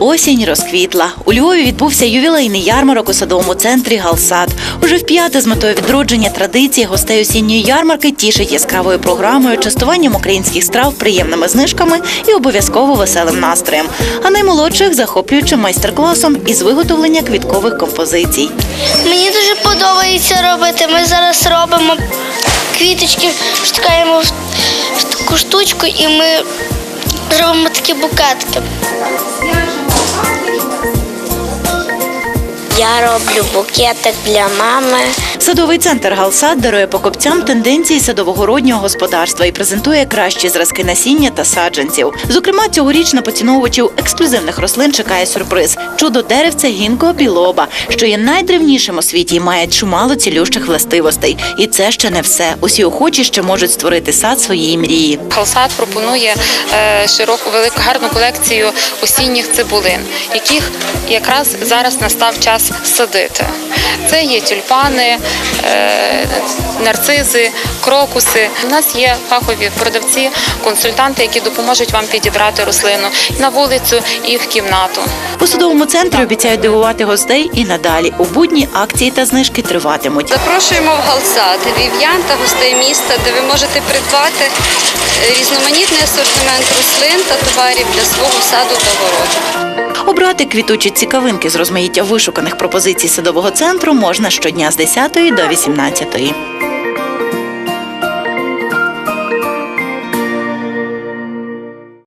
Осінь розквітла. У Львові відбувся ювілейний ярмарок у садовому центрі Галсад. Уже вп'яте з метою відродження традиції гостей осінньої ярмарки тішить яскравою програмою, частуванням українських страв, приємними знижками і обов'язково веселим настроєм. А наймолодших захоплюючим майстер-класом із виготовлення квіткових композицій. Мені дуже подобається робити. Ми зараз робимо квіточки, штукаємо в, в таку штучку і ми зробимо такі букетки. Я роблю букетик для мами. Садовий центр Галсад дарує покупцям тенденції садовогороднього господарства і презентує кращі зразки насіння та саджанців. Зокрема, цьогоріч на поціновувачів ексклюзивних рослин чекає сюрприз чудо деревця гінко білоба, що є найдревнішим у світі і має чимало цілющих властивостей. І це ще не все. Усі охочі ще можуть створити сад своєї мрії. Халсад пропонує е, широку велику гарну колекцію осінніх цибулин, яких якраз зараз настав час садити. Це є тюльпани, е, нарцизи, крокуси. У нас є фахові продавці, консультанти, які допоможуть вам підібрати рослину на вулицю і в кімнату. У судовому центрі обіцяють дивувати гостей і надалі. У будні акції та знижки триватимуть. Запрошуємо в Галсад, львів'ян та гостей міста, де ви можете придбати е, різноманітний асортимент рослин та товарів для свого саду та городу. Обрати квітучі цікавинки з розмаїття вишуканих пропозицій садового центру можна щодня з 10 до 18.